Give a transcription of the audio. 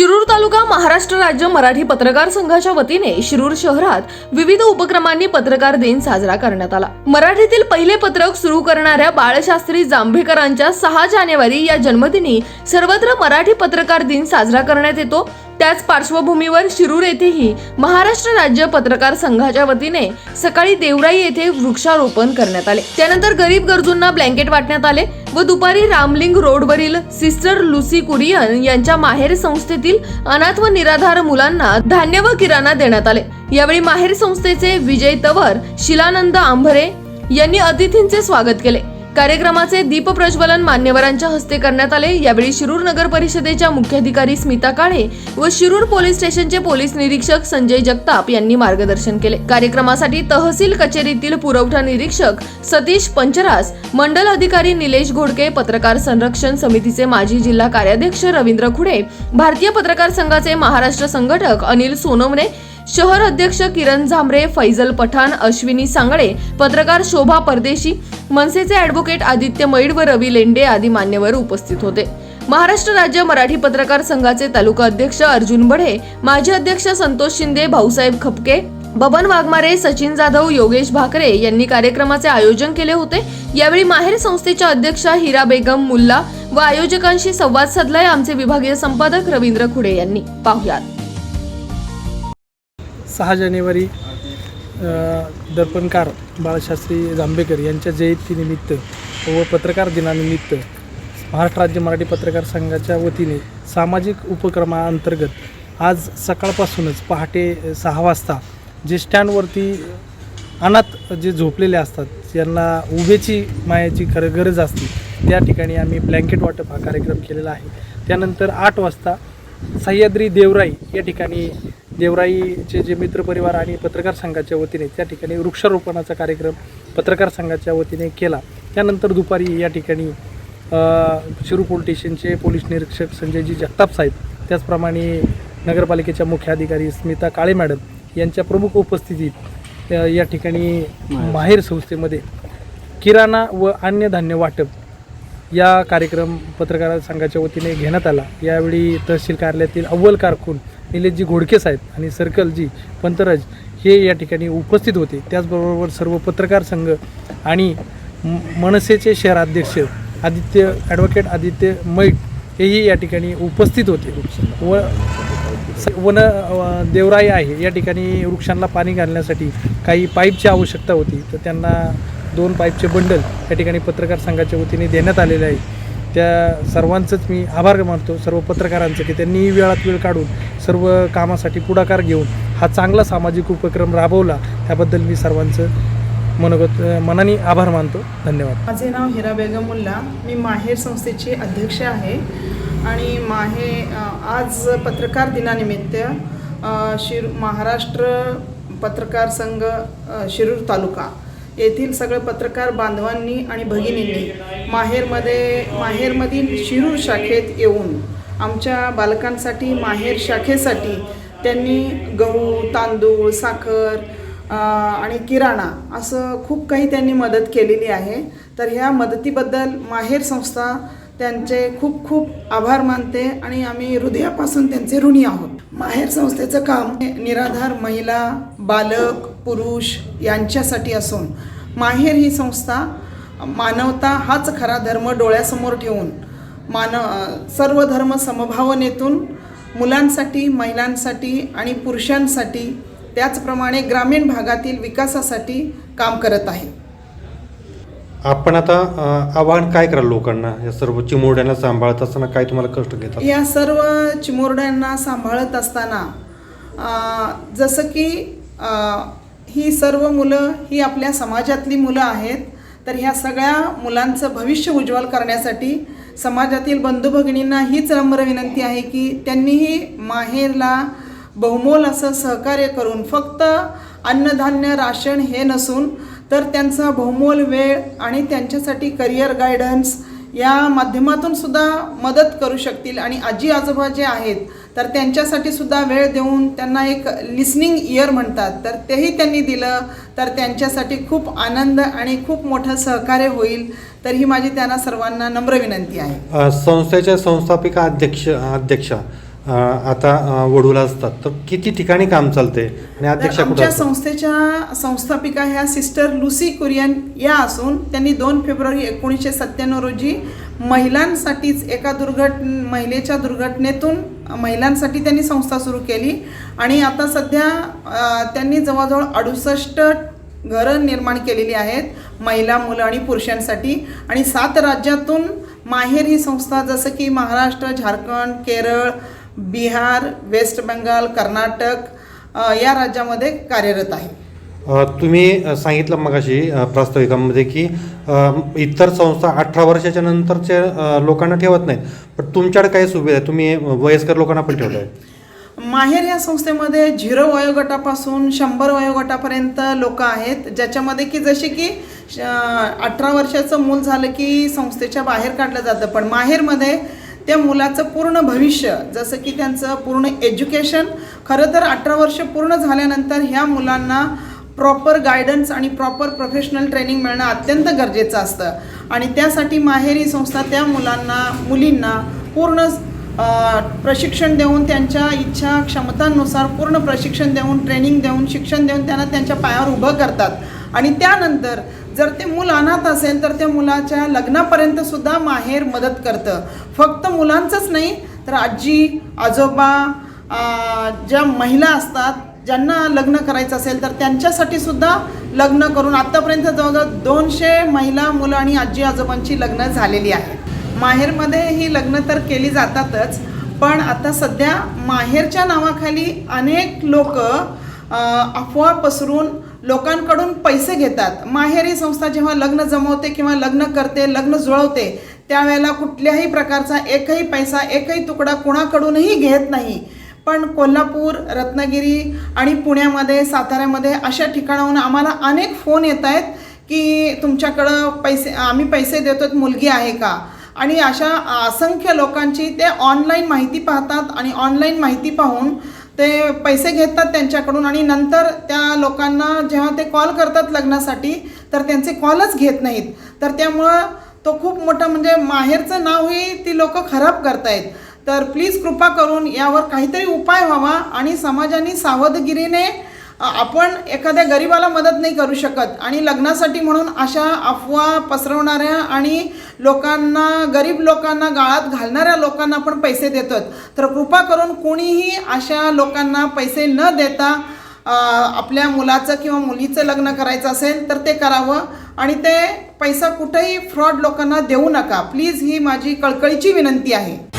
शिरूर तालुका महाराष्ट्र राज्य मराठी पत्रकार संघाच्या वतीने शिरूर शहरात विविध उपक्रमांनी पत्रकार दिन साजरा करण्यात आला. मराठीतील पहिले पत्रक सुरू करणाऱ्या बाळशास्त्री जांभेकरांच्या सहा जानेवारी या जन्मदिनी सर्वत्र मराठी पत्रकार दिन साजरा करण्यात येतो. त्याच पार्श्वभूमीवर शिरूर येथेही महाराष्ट्र राज्य पत्रकार संघाच्या वतीने सकाळी देवराई येथे वृक्षारोपण करण्यात आले. त्यानंतर गरीब गरजूंना ब्लँकेट वाटण्यात आले व दुपारी रामलिंग रोडवरील सिस्टर लुसी कुरियन यांच्या माहेर संस्थेतील अनाथ व निराधार मुलांना धान्य व किराणा देण्यात आले. यावेळी माहेर संस्थेचे विजय तवर शिलानंद आंभरे यांनी अतिथींचे स्वागत केले. कार्यक्रमाचे दीप प्रज्वलन मान्यवरांच्या हस्ते करण्यात आले. यावेळी शिरूर नगर परिषदेच्या मुख्याधिकारी स्मिता काळे व शिरूर पोलीस स्टेशनचे पोलीस निरीक्षक संजय जगताप यांनी मार्गदर्शन केले. कार्यक्रमासाठी तहसील कचेरीतील पुरवठा निरीक्षक सतीश पंचरास मंडल अधिकारी निलेश घोडके पत्रकार संरक्षण समितीचे माजी जिल्हा कार्याध्यक्ष रवींद्र खुडे भारतीय पत्रकार संघाचे महाराष्ट्र संघटक अनिल सोनवणे शहर अध्यक्ष किरण झांबरे फैजल पठाण अश्विनी सांगळे पत्रकार शोभा परदेशी मनसेचे ॲडव्होकेट आदित्य मैड व रवी लेंडे आदी मान्यवर उपस्थित होते. महाराष्ट्र राज्य मराठी पत्रकार संघाचे तालुका अध्यक्ष अर्जुन बढे माजी अध्यक्ष संतोष शिंदे भाऊसाहेब खपके बबन वाघमारे सचिन जाधव योगेश भाकरे यांनी कार्यक्रमाचे आयोजन केले होते. यावेळी माहेर संस्थेच्या अध्यक्षा हिरा बेगम मुल्ला व आयोजकांशी संवाद साधलाय आमचे विभागीय संपादक रवींद्र खुडे यांनी. पाहुयात. सहा जानेवारी दर्पणकार बाळशास्त्री जांभेकर यांच्या जयंतीनिमित्त व पत्रकार दिनानिमित्त महाराष्ट्र राज्य मराठी पत्रकार संघाच्या वतीने सामाजिक उपक्रमाअंतर्गत आज सकाळपासूनच पहाटे सहा वाजता जे स्टँडवरती अनाथ जे झोपलेले असतात ज्यांना उभेची मायाची खरं गरज असते त्या ठिकाणी आम्ही ब्लँकेट वाटप हा कार्यक्रम केलेला आहे. त्यानंतर आठ वाजता सह्याद्री देवराई या ठिकाणी देवराईचे जे मित्रपरिवार आणि पत्रकार संघाच्या वतीने त्या ठिकाणी वृक्षारोपणाचा कार्यक्रम पत्रकार संघाच्या वतीने केला. त्यानंतर दुपारी या ठिकाणी शिरू पोलीस स्टेशनचे पोलीस निरीक्षक संजयजी जगताप साहेब त्याचप्रमाणे नगरपालिकेच्या मुख्य अधिकारी स्मिता काळे मॅडम यांच्या प्रमुख उपस्थितीत या ठिकाणी माहेर संस्थेमध्ये किराणा व अन्य धान्य वाटप या कार्यक्रम पत्रकार संघाच्या वतीने घेण्यात आला. यावेळी तहसील कार्यालयातील अव्वल कारकून निलेशजी घोडके साहेब आणि सर्कलजी पंतराज हे या ठिकाणी उपस्थित होते. त्याचबरोबर सर्व पत्रकार संघ आणि मनसेचे शहराध्यक्ष आदित्य ॲडव्होकेट आदित्य मैट हेही या ठिकाणी उपस्थित होते. व स- वन अ, देवराई आहे. या ठिकाणी वृक्षांना पाणी घालण्यासाठी काही पाईपची आवश्यकता होती. तर त्यांना दोन पाईपचे बंडल या ठिकाणी पत्रकार संघाच्या वतीने देण्यात आलेले आहे. त्या सर्वांचंच मी आभार मानतो. सर्व पत्रकारांचं की त्यांनीही वेळात वेळ काढून सर्व कामासाठी पुढाकार घेऊन हा चांगला सामाजिक उपक्रम राबवला त्याबद्दल मी सर्वांचं मनोगत मनाने आभार मानतो. धन्यवाद. माझे नाव हिरा बेगम मुल्ला. मी माहेर संस्थेची अध्यक्ष आहे. आणि माहे आज पत्रकार दिनानिमित्त शिर महाराष्ट्र पत्रकार संघ शिरूर तालुका येथील सगळे पत्रकार बांधवांनी आणि भगिनींनी माहेरमध्ये माहेरमधील शिरूर शाखेत येऊन आमच्या बालकांसाठी माहेर शाखेसाठी त्यांनी गहू तांदूळ साखर आणि किराणा असं खूप काही त्यांनी मदत केलेली आहे. तर ह्या मदतीबद्दल माहेर संस्था त्यांचे खूप खूप आभार मानते आणि आम्ही हृदयापासून त्यांचे ऋणी आहोत. माहेर संस्थेचं काम हे निराधार महिला बालक पुरुष यांच्यासाठी असून माहेर ही संस्था मानवता हाच खरा धर्म डोळ्यासमोर ठेवून मानव सर्व धर्म समभावनेतून मुलांसाठी महिलांसाठी आणि पुरुषांसाठी त्याचप्रमाणे ग्रामीण भागातील विकासासाठी काम करत आहे. आपण आता आवाहन काय कराल लोकांना? या सर्व चिमुरड्यांना सांभाळत असताना काय तुम्हाला कष्ट घेतात? या सर्व चिमुरड्यांना सांभाळत असताना जसं की ही सर्व मुलं ही आपल्या समाजातली मुलं आहेत तर ह्या सगळ्या मुलांचं भविष्य उज्ज्वल करण्यासाठी समाजातील बंधू भगिनींना हीच नम्र विनंती आहे की त्यांनीही माहेरला बहुमोल असं सहकार्य करून फक्त अन्नधान्य राशन हे नसून तर त्यांचा बहुमोल वेळ आणि त्यांच्यासाठी करिअर गायडन्स या माध्यमातून सुद्धा मदत करू शकतील. आणि आजी आजोबा जे आहेत तर त्यांच्यासाठी सुद्धा वेळ देऊन त्यांना एक लिसनिंग इयर म्हणतात. तर तेही त्यांनी दिलं. तर त्यांच्यासाठी खूप आनंद आणि खूप मोठं सहकार्य होईल. तर ही माझी त्यांना सर्वांना नम्र विनंती आहे. संस्थेच्या संस्थापिका अध्यक्ष अध्यक्षा आता वडूला असतात. तर किती ठिकाणी काम चालते आणि अध्यक्ष आमच्या? संस्थेच्या संस्थापिका ह्या सिस्टर लुसी कुरियन या असून त्यांनी दोन फेब्रुवारी एकोणीसशे सत्त्याण्णव रोजी महिलांसाठीच एका दुर्घट महिलेच्या दुर्घटनेतून महिलांसाठी त्यांनी संस्था सुरू केली. आणि आता सध्या त्यांनी जवळजवळ अडुसष्ट घरं निर्माण केलेली आहेत महिला मुलं आणि पुरुषांसाठी. आणि सात राज्यातून माहेर ही संस्था जसं की महाराष्ट्र झारखंड केरळ बिहार वेस्ट बंगाल कर्नाटक या राज्यामध्ये कार्यरत आहे. तुम्ही सांगितलं मगाशी अ, प्रास्ताविकामध्ये की इतर संस्था अठरा वर्षाच्या नंतरच्या लोकांना ठेवत नाहीत. पण तुमच्याकडे काय सुविधा आहे तुम्ही वयस्कर लोकांना पण ठेवलं आहे माहेर या संस्थेमध्ये झिरो वयोगटापासून शंभर वयोगटापर्यंत लोक आहेत. ज्याच्यामध्ये की जसे की अठरा वर्षाचं मूल झालं की संस्थेच्या बाहेर काढलं जातं. पण माहेरमध्ये त्या मुलाचं पूर्ण भविष्य जसं की त्यांचं पूर्ण एज्युकेशन खरं तर अठरा वर्ष पूर्ण झाल्यानंतर ह्या मुलांना प्रॉपर गायडन्स आणि प्रॉपर प्रोफेशनल ट्रेनिंग मिळणं अत्यंत गरजेचं असतं. आणि त्यासाठी माहेरी संस्था त्या मुलांना मुलींना पूर्ण प्रशिक्षण देऊन त्यांच्या इच्छा क्षमतांनुसार पूर्ण प्रशिक्षण देऊन ट्रेनिंग देऊन शिक्षण देऊन त्यांना त्यांच्या पायावर उभं करतात. आणि त्यानंतर जर ते मूल अनाथ असेल तर त्या मुलाच्या लग्नापर्यंत सुद्धा माहेर मदत करतं. फक्त मुलांचंच नाही तर आजी आजोबा ज्या महिला असतात ज्यांना लग्न करायचं असेल तर त्यांच्यासाठी सुद्धा लग्न करून आत्तापर्यंत जवळजवळ दोनशे महिला मुलं आणि आजी आजोबांची लग्न झालेली आहेत. माहेरमध्ये ही लग्न तर केली जातातच पण आता सध्या माहेरच्या नावाखाली अनेक लोक अफवा पसरून लोकांकडून पैसे घेतात. माहेर ही संस्था जेव्हा लग्न जमवते किंवा लग्न करते लग्न जुळवते त्यावेळेला कुठल्याही प्रकारचा एकही पैसा एकही तुकडा कुणाकडूनही घेत नाही. पण कोल्हापूर रत्नागिरी आणि पुण्यामध्ये साताऱ्यामध्ये अशा ठिकाणाहून आम्हाला अनेक फोन येत आहेत की तुमच्याकडं पैसे आम्ही पैसे देतो मुलगी आहे का? आणि अशा असंख्य लोकांची ते ऑनलाईन माहिती पाहतात आणि ऑनलाईन माहिती पाहून ते पैसे घेतात त्यांच्याकडून आणि नंतर त्या लोकांना जेव्हा ते कॉल करतात लग्नासाठी तर त्यांचे कॉलच घेत नाहीत. तर त्यामुळं तो खूप मोठा म्हणजे माहेरचं नावही ती लोकं खराब करतायत. तर प्लीज कृपा करून यावर काहीतरी उपाय व्हावा आणि समाजाने सावधगिरीने आपण एखाद्या गरिबाला मदत नाही करू शकत. आणि लग्नासाठी म्हणून अशा अफवा पसरवणाऱ्या आणि लोकांना गरीब लोकांना गाळात घालणाऱ्या लोकांना आपण पैसे देतात. तर कृपा करून कोणीही अशा लोकांना पैसे न देता आपल्या मुलाचं किंवा मुलीचं लग्न करायचं असेल तर ते करावं आणि ते पैसा कुठेही फ्रॉड लोकांना देऊ नका. प्लीज ही माझी कळकळीची विनंती आहे.